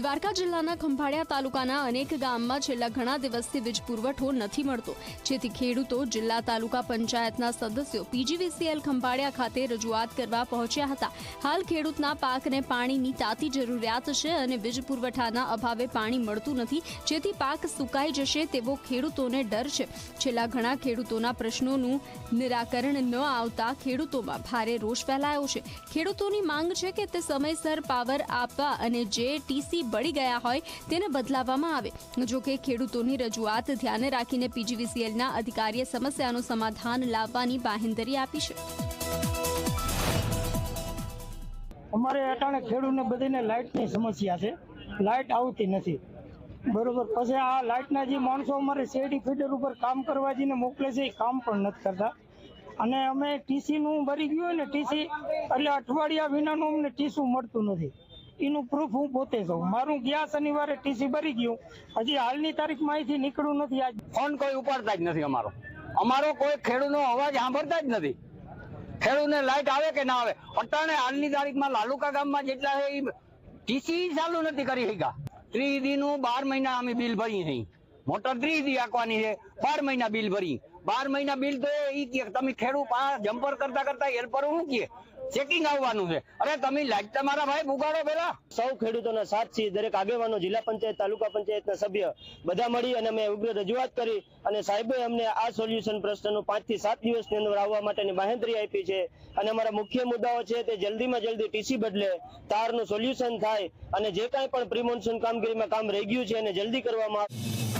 દ્વારકા જિલ્લાના ખંભાળિયા તાલુકાના અનેક ગામમાં છેલ્લા ઘણા દિવસથી વીજ પુરવઠો નથી મળતો. જેથી ખેડૂતો જિલ્લા તાલુકા પંચાયતના સદસ્યો પીજીવીસીએલ ખંભાળિયા ખાતે રજૂઆત કરવા પહોંચ્યા હતા. હાલ ખેડૂતના પાકને પાણીની તાતી જરૂરિયાત છે અને વીજ પુરવઠાના અભાવે પાણી મળતું નથી. જેથી પાક સુકાઈ જશે તેવો ખેડૂતોને ડર છે. છેલ્લા ઘણા ખેડૂતોના પ્રશ્નોનું નિરાકરણ ન આવતા ખેડૂતોમાં ભારે રોષ ફેલાયો છે. ખેડૂતોની માંગ છે કે તે સમયસર પાવર આપવા અને જે ટીસી બળી ગયા હોય તેને બદલાવવામાં આવે. જો કે ખેડૂતોની રજૂઆત ધ્યાને રાખીને પીજીવીસીએલના અધિકારીએ સમસ્યાનું સમાધાન લાવવાની બાહેંધરી આપી છે. અમારે અટાણે ખેડૂતને બધીને લાઇટની સમસ્યા છે. લાઇટ આવતી નથી. બરોબર. પછી આ લાઇટના જે માણસો અમારે શેરડી ફીડર ઉપર કામ કરવા જઈને મોકલે છે, એ કામ પણ નથી કરતા. અને અમે ટીસીનું ભરી ગયું હોય ને ટીસી, એટલે અઠવાડિયા વિનાનું અમને ટીસું મળતું નથી. એનું પ્રૂફ હું પોતે છું મારું ગયા શનિવારે ટીસી ભરી ગયું. હજી હાલની તારીખમાં અહીંથી નીકળ્યું નથી. આજ ફોન કોઈ ઉપાડતા જ નથી અમારો. અમારો કોઈ ખેડૂતનો અવાજ સાંભળતા જ નથી. ખેડૂતને લાઈટ આવે કે ના આવે? અટાણે હાલની તારીખમાં લાલુકા ગામમાં જેટલા ઈ ટીસી ચાલુ નથી કરી શક્યા. ત્રીસનું બાર મહિના અમે બિલ ભરી નહીં મોટર ત્રીસ દી આંકવાની છે. બાર મહિના બિલ ભરી. બાર મહિના બિલ તો એ કે, તમે ખેડૂત આ જમ્પર કરતા કરતા હેલ્પર શું કે? ચેકિંગ આવવાનું છે. અરે તમે લાઈટ તમારા ભાઈ બુગાડો પેલા. સૌ ખેડૂતોના સાથથી દરેક આગેવાનો, જિલ્લા પંચાયત, તાલુકા પંચાયતના સભ્ય બધા મળી અને અમે ઉગ્ર રજૂઆત કરી અને સાહેબે અમને આ સોલ્યુશન પ્રશ્નનું પાંચથી સાત દિવસની અંદર આવવા માટેની બાહેંધરી આપી છે. અને અમારા મુખ્ય મુદ્દાઓ છે તે જલ્દીમાં જલ્દી ટીસી બદલે, તારનું સોલ્યુશન થાય અને જે કાંઈ પણ પ્રી મોન્સૂન કામગીરીમાં કામ રહી ગયું છે એને જલ્દી કરવામાં આવે.